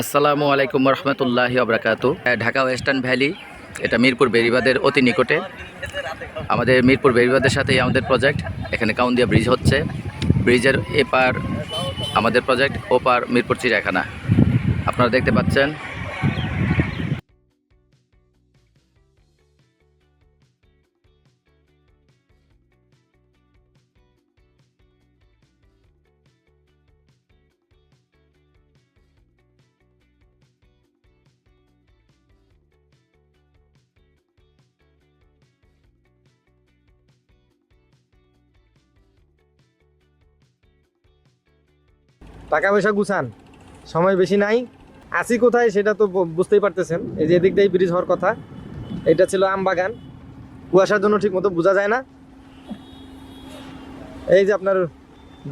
আসসালামু আলাইকুম রহমতুল্লাহি আবরাকাত। ঢাকা ওয়েস্টার্ন ভ্যালি, এটা মিরপুর বেরিবাদের অতি নিকটে। আমাদের মিরপুর বেরিবাদের সাথেই আমাদের প্রজেক্ট। এখানে কাউন্দিয়া ব্রিজ হচ্ছে। ব্রিজের এপার আমাদের প্রজেক্ট, ওপার মিরপুর চিড়িয়াখানা। আপনারা দেখতে পাচ্ছেন টাকা পয়সা গুছান, সময় বেশি নাই। আসি কোথায় সেটা তো বুঝতেই পারতেছেন। এই যে এদিক দিয়ে ব্রিজ হওয়ার কথা, এটা ছিল আম বাগান। কুয়াশার জন্য ঠিক মতো বোঝা যায় না। এই যে আপনার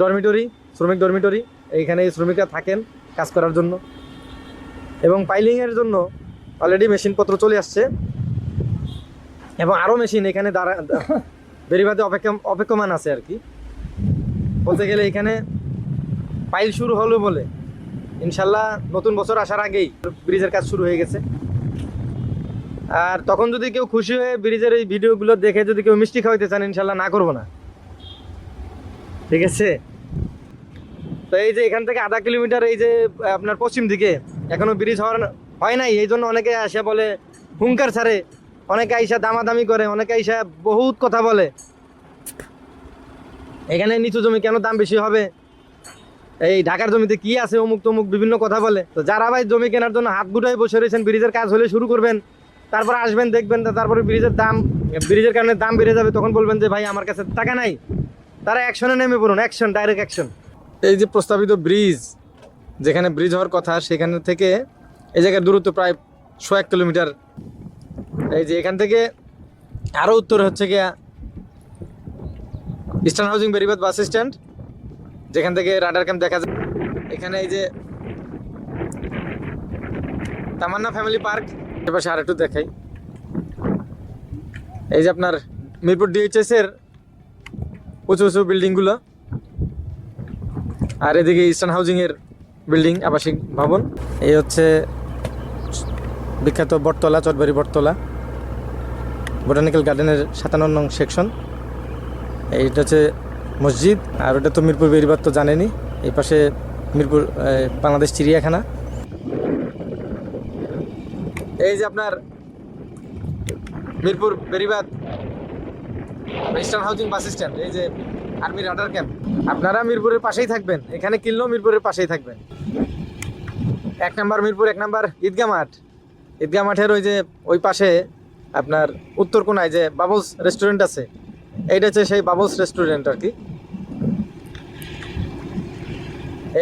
ডরমিটরি, শ্রমিক ডরমিটরি, এইখানে শ্রমিকরা থাকেন কাজ করার জন্য। এবং পাইলিংয়ের জন্য অলরেডি মেশিনপত্র চলে আসছে। এবং আরও মেশিন এখানে দাঁড়া বেরিবাদে অপেক্ষা অপেক্ষমান আছে আর কি। বলতে গেলে এখানে পাইল শুরু হলো বলে। ইনশাল্লাহ নতুন বছর আসার আগেই ব্রিজের কাজ শুরু হয়ে গেছে। আর তখন যদি কেউ খুশি হয়ে ব্রিজের এই ভিডিওগুলো দেখে যদি কেউ মিষ্টি খাওয়াইতে চান, ইনশাল্লাহ না করব না। ঠিক আছে? তো এই যে এখান থেকে আধা কিলোমিটার এই যে আপনার পশ্চিম দিকে এখনও ব্রিজ হওয়ার হয় নাই। এই জন্য অনেকে আসে বলে, হুঙ্কার ছাড়ে। অনেকে আইসা দামাদামি করে, অনেকে আইসা বহুত কথা বলে। এখানে নিচু জমি কেন দাম বেশি হবে? এই ঢাকার জমিতে কি আছে অমুক তমুক বিভিন্ন কথা বলে। তো যারা ভাই জমি কেনার জন্য হাত গুটায় বসে রয়েছেন, ব্রিজের কাজ হলে শুরু করবেন। তারপর আসবেন, দেখবেন তারপরে ব্রিজের দাম, ব্রিজের কারণে দাম বেড়ে যাবে, তখন বলবেন যে ভাই আমার কাছে টাকা নাই। তারা অ্যাকশনে নেমে পড়ুন অ্যাকশন ডাইরেক্ট অ্যাকশন এই যে প্রস্তাবিত ব্রিজ, যেখানে ব্রিজ হওয়ার কথা, সেখানে থেকে এই জায়গার দূরত্ব প্রায় শো এক কিলোমিটার। এই যে এখান থেকে আরও উত্তর হচ্ছে গিয়া eastern housing Beribadh bus stand যেখান থেকে রাডার ক্যাম্প দেখা যায়, এখানে এই যে তামান্না ফ্যামিলি পার্ক এপাশে আর একটু দেখাই। এই যে আপনার মিরপুর ডিএইচএস এর উঁচু উঁচু বিল্ডিংগুলো, আর এদিকে ইস্টার্ন হাউজিং এর বিল্ডিং, আবাসিক ভবন। এই হচ্ছে বিখ্যাত বটতলা, চটবাড়ি বটতলা, বোটানিক্যাল গার্ডেনের সাতান্ন নং সেকশন। এইটা হচ্ছে মসজিদ, আর ওটা তো মিরপুর বেরিবাদ তো জানেনি। এই পাশে মিরপুর বাংলাদেশ চিড়িয়াখানা। এই যে আপনার Mirpur Beribadh eastern housing bus stand এই যে আর্মি রাডার ক্যাম্প আপনারা মিরপুরের পাশেই থাকবেন। এখানে কিনলেও মিরপুরের পাশেই থাকবেন। এক নাম্বার মিরপুর, এক নাম্বার ঈদগা মাঠ। ঈদগা মাঠের ওই যে, ওই পাশে আপনার উত্তর কোনায় যে বাবলস রেস্টুরেন্ট আছে এইটা হচ্ছে সেই বাবলস রেস্টুরেন্ট আর কি।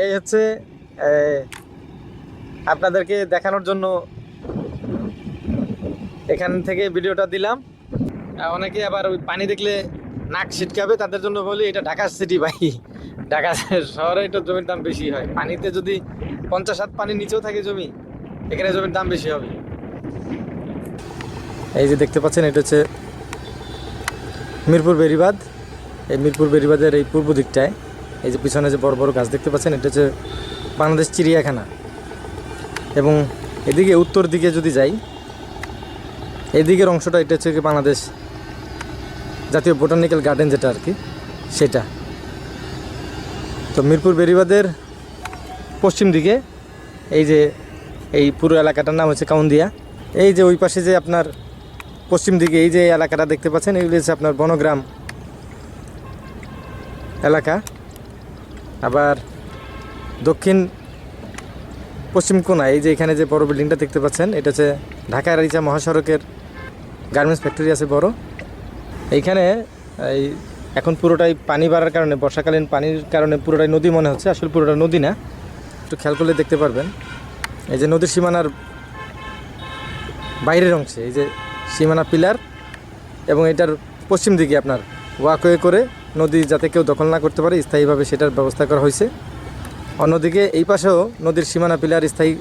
এই হচ্ছে আপনাদেরকে দেখানোর জন্য এখান থেকে ভিডিওটা দিলাম। অনেকে আবার ওই পানি দেখলে নাক ছিটকাবে, তাদের জন্য বলি এটা ঢাকা সিটি ভাই। ঢাকা শহরে এটা জমির দাম বেশি হয়। পানিতে যদি পঞ্চাশ হাত পানির নিচেও থাকে জমি, এখানে জমির দাম বেশি হবে। এই যে দেখতে পাচ্ছেন, এটা হচ্ছে মিরপুর বেরিবাদ এই মিরপুর বেরিবাদের এই পূর্ব দিকটায়, এই যে পিছনে যে বড় বড় গাছ দেখতে পাচ্ছেন, এটা হচ্ছে বাংলাদেশ চিড়িয়াখানা। এবং এদিকে উত্তর দিকে যদি যাই, এদিকের অংশটা এটা হচ্ছে বাংলাদেশ জাতীয় বোটানিক্যাল গার্ডেন যেটা আর কি, সেটা। তো মিরপুর বেরিবাদের পশ্চিম দিকে, এই যে, এই পুরো এলাকাটার নাম হচ্ছে কাউন্দিয়া। এই যে ওই পাশে যে আপনার পশ্চিম দিকে এই যে এলাকাটা দেখতে পাচ্ছেন, এগুলি হচ্ছে আপনার বনগ্রাম এলাকা। আবার দক্ষিণ পশ্চিম কোনায় এই যে এখানে যে বড় বিল্ডিংটা দেখতে পাচ্ছেন, এটা হচ্ছে ঢাকা রাইচা মহাসড়কের গার্মেন্টস ফ্যাক্টরি আছে বড়। এইখানে, এই এখন পুরোটাই পানি বাড়ার কারণে, বর্ষাকালীন পানির কারণে পুরোটাই নদী মনে হচ্ছে, আসলে পুরোটা নদী না। একটু খেয়াল করলে দেখতে পারবেন। এই যে নদীর সীমানার বাইরের অংশে, এই যে সীমানা পিলার এবং এটার পশ্চিম দিকে আপনার ওয়াকওয়ে করে নদী যাতে কেউ দখল না করতে পারে, স্থায়ীভাবে সেটার ব্যবস্থা করা হয়েছে। অন্যদিকে এই পাশেও নদীর সীমানা পিলার স্থায়ী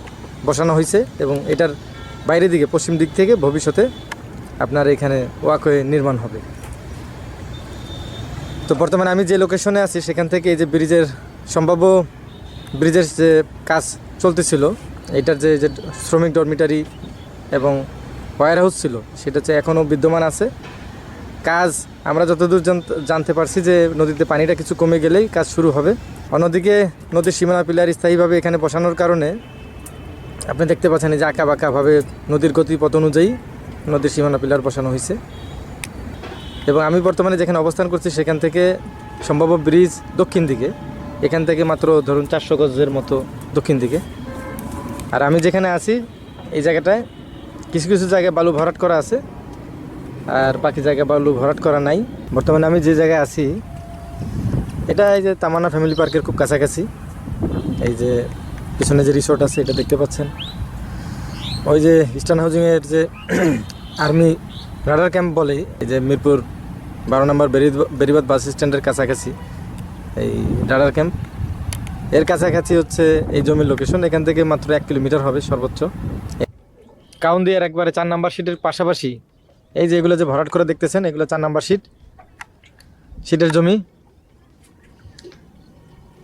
বসানো হয়েছে এবং এটার বাইরের দিকে, পশ্চিম দিক থেকে ভবিষ্যতে আপনার এখানে ওয়াকওয়ে নির্মাণ হবে। তো বর্তমানে আমি যে লোকেশনে আছি, সেখান থেকে এই যে ব্রিজের, সম্ভাব্য ব্রিজের যে কাজ চলতেছিল, এটার যে যে শ্রমিক ডরমিটারি এবং ওয়ার হাউস ছিল, সেটা হচ্ছে এখনও বিদ্যমান আছে। কাজ, আমরা যতদূর জানতে পারছি যে নদীতে পানিটা কিছু কমে গেলেই কাজ শুরু হবে। অন্যদিকে নদীর সীমানা পিলার স্থায়ীভাবে এখানে বসানোর কারণে আপনি দেখতে পাচ্ছেন যে আঁকা বাঁকাভাবে নদীর গতিপথ অনুযায়ী নদীর সীমানা পিলার বসানো হয়েছে। এবং আমি বর্তমানে যেখানে অবস্থান করছি, সেখান থেকে সম্ভাব্য ব্রিজ দক্ষিণ দিকে। এখান থেকে মাত্র ধরুন চারশো গজের মতো দক্ষিণ দিকে। আর আমি যেখানে আছি, এই জায়গাটায় কিছু কিছু জায়গায় বালু ভরাট করা আছে, আর বাকি জায়গায় বালু ভরাট করা নাই। বর্তমানে আমি যে জায়গায় আছি, এটা এই যে তামান্না ফ্যামিলি পার্কের খুব কাছাকাছি। এই যে পিছনে যে রিসোর্ট আছে, এটা দেখতে পাচ্ছেন। ওই যে ইস্টার্ন হাউজিংয়ের যে আর্মি রাডার ক্যাম্প বলে, এই যে মিরপুর বারো নম্বর বেরিবাদ বাস স্ট্যান্ডের কাছাকাছি, এই রাডার ক্যাম্প এর কাছাকাছি হচ্ছে এই জমির লোকেশন এখান থেকে মাত্র এক কিলোমিটার হবে সর্বোচ্চ। কাউন্দিয়ার একবারে চার নাম্বার সিটের পাশাপাশি, এই যে এগুলো যে ভরাট করে দেখতেছেন, এগুলো চার নাম্বার সিট সিটের জমি।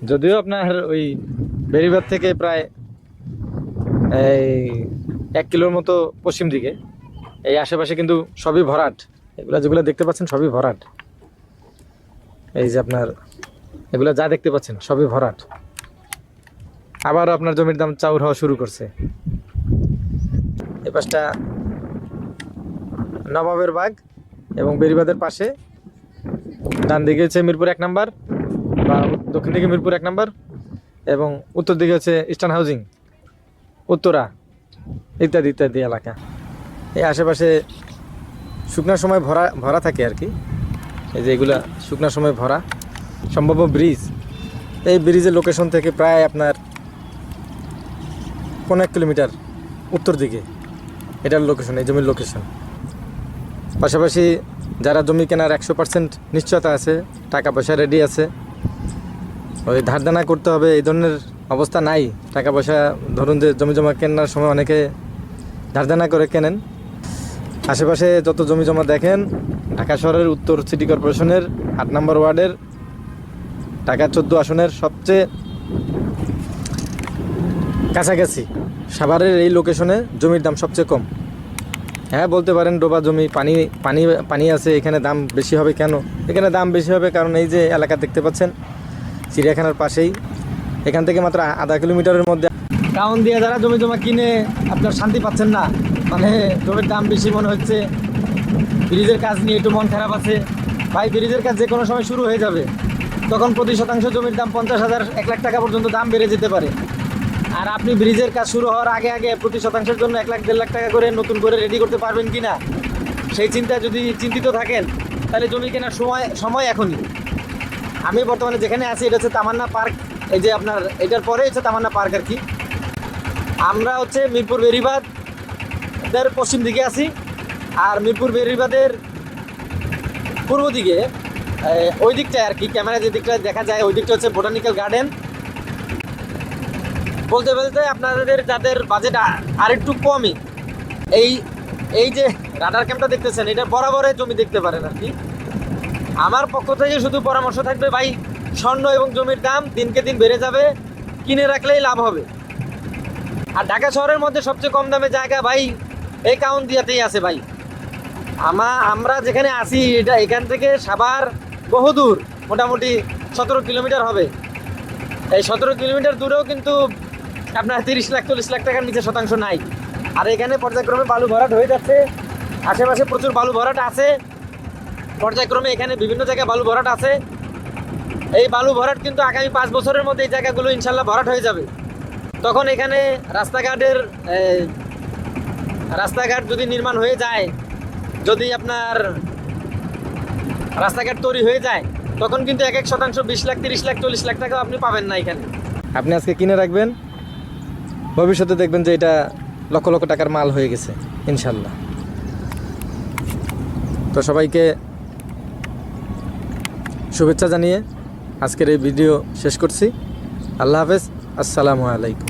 যদিও আপনার ওই বেরিবাদ থেকে প্রায় এই এক কিলোর মতো পশ্চিম দিকে, এই আশেপাশে কিন্তু সবই ভরাট। এগুলো যেগুলো দেখতে পাচ্ছেন, সবই ভরাট। এই যে আপনার, এগুলো যা দেখতে পাচ্ছেন, সবই ভরাট। আবার আপনার জমির দাম চাউর হওয়া শুরু করছে। এ পাশটা নবাবের বাগ এবং বেরিবাদের পাশে। ডান দিকে হচ্ছে মিরপুর এক নাম্বার বা দক্ষিণ দিকে মিরপুর এক নাম্বার এবং উত্তর দিকে হচ্ছে ইস্টার্ন হাউজিং উত্তরা ইত্যাদি ইত্যাদি এলাকা। এই আশেপাশে শুকনার সময় ভরা ভরা থাকে আর কি। এই যে এগুলা শুকনার সময় ভরা, সম্ভাব্য ব্রিজ। এই ব্রিজের লোকেশন থেকে প্রায় আপনার পনেরো এক কিলোমিটার উত্তর দিকে। এটার লোকেশন এই জমির লোকেশন পাশাপাশি যারা জমি কেনার একশো পার্সেন্ট নিশ্চয়তা আছে টাকা পয়সা রেডি আছে, ওই ধার দেনা করতে হবে, এই ধরনের অবস্থা নাই। টাকা পয়সা ধরুন যে জমি জমা কেনার সময় অনেকে ধার দেনা করে কেনেন। আশেপাশে যত জমি জমা দেখেন, ঢাকা শহরের উত্তর সিটি কর্পোরেশনের আট নম্বর ওয়ার্ডের ঢাকা চোদ্দ আসনের সবচেয়ে কাছাকাছি। সাভারের এই লোকেশনে জমির দাম সবচেয়ে কম। হ্যাঁ বলতে পারেন ডোবা জমি, পানি পানি পানি আছে, এখানে দাম বেশি হবে কেন? এখানে দাম বেশি হবে কারণ এই যে এলাকা দেখতে পাচ্ছেন, চিড়িয়াখানার পাশেই। এখান থেকে মাত্র আধা কিলোমিটারের মধ্যে। টাউন দিয়ে যারা জমি জমা কিনে আপনার শান্তি পাচ্ছেন না মানে জমির দাম বেশি মনে হচ্ছে। ব্রিজের কাজ নিয়ে একটু মন খারাপ আছে। ভাই, ব্রিজের কাজ যে কোনো সময় শুরু হয়ে যাবে। তখন প্রতি শতাংশ জমির দাম পঞ্চাশ হাজার, এক লাখ টাকা পর্যন্ত দাম বেড়ে যেতে পারে। আর আপনি ব্রিজের কাজ শুরু হওয়ার আগে আগে প্রতি শতাংশের জন্য এক লাখ, দেড় লাখ টাকা করে নতুন করে রেডি করতে পারবেন কি না সেই চিন্তায় যদি চিন্তিত থাকেন, তাহলে জমি কেনার সময় সময় এখনই। আমি বর্তমানে যেখানে আছি, এটা হচ্ছে তামান্না পার্ক, এই যে আপনার, এটার পরে হচ্ছে তামান্না পার্ক আর কি। আমরা হচ্ছে মিরপুর বেরিবাদ এর পশ্চিম দিকে আছি, আর মিরপুর বেরিবাদের পূর্ব দিকে ওই দিকটায় আর কি, ক্যামেরা যে দিকটায় দেখা যায়, ওই দিকটা হচ্ছে বোটানিক্যাল গার্ডেন বলতে বলতে আপনাদের যাদের বাজেট আর একটু কমই, এই এই যে রাডার ক্যাম্পটা দেখতেছেন, এটা বরাবরে জমি দেখতে পারেন আর কি। আমার পক্ষ থেকে শুধু পরামর্শ থাকবে, ভাই, স্বর্ণ এবং জমির দাম দিনকে দিন বেড়ে যাবে, কিনে রাখলেই লাভ হবে। আর ঢাকা শহরের মধ্যে সবচেয়ে কম দামে জায়গা, ভাই, এই কাউন দিয়াতেই আছে, ভাই। আমা, আমরা যেখানে আছি, এটা এখান থেকে সাভার বহুদূর, মোটামুটি সতেরো কিলোমিটার হবে। এই সতেরো কিলোমিটার দূরেও কিন্তু আপনার তিরিশ লাখ, চল্লিশ লাখ টাকার নিচে শতাংশ নাই। আর এখানে পর্যায়ক্রমে বালু ভরাট হয়ে যাচ্ছে। আশেপাশে প্রচুর বালু ভরাট আছে। পর্যায়ক্রমে এখানে বিভিন্ন জায়গায় বালু ভরাট আছে। এই বালু ভরাট কিন্তু আগামী পাঁচ বছরের মধ্যে এই জায়গাগুলো ইনশাল্লাহ ভরাট হয়ে যাবে। তখন এখানে রাস্তাঘাটের রাস্তাঘাট যদি নির্মাণ হয়ে যায়, যদি আপনার রাস্তাঘাট তৈরি হয়ে যায়, তখন কিন্তু এক এক শতাংশ বিশ লাখ, তিরিশ লাখ, চল্লিশ লাখ টাকা আপনি পাবেন না এখানে। আপনি আজকে কিনে রাখবেন? ভবিষ্যতে দেখবেন যে এটা লক্ষ লক্ষ টাকার মাল হয়ে গেছে, ইনশাল্লাহ। তো সবাইকে শুভেচ্ছা জানিয়ে আজকের এই ভিডিও শেষ করছি। আল্লাহ হাফেজ, আসসালামু আলাইকুম।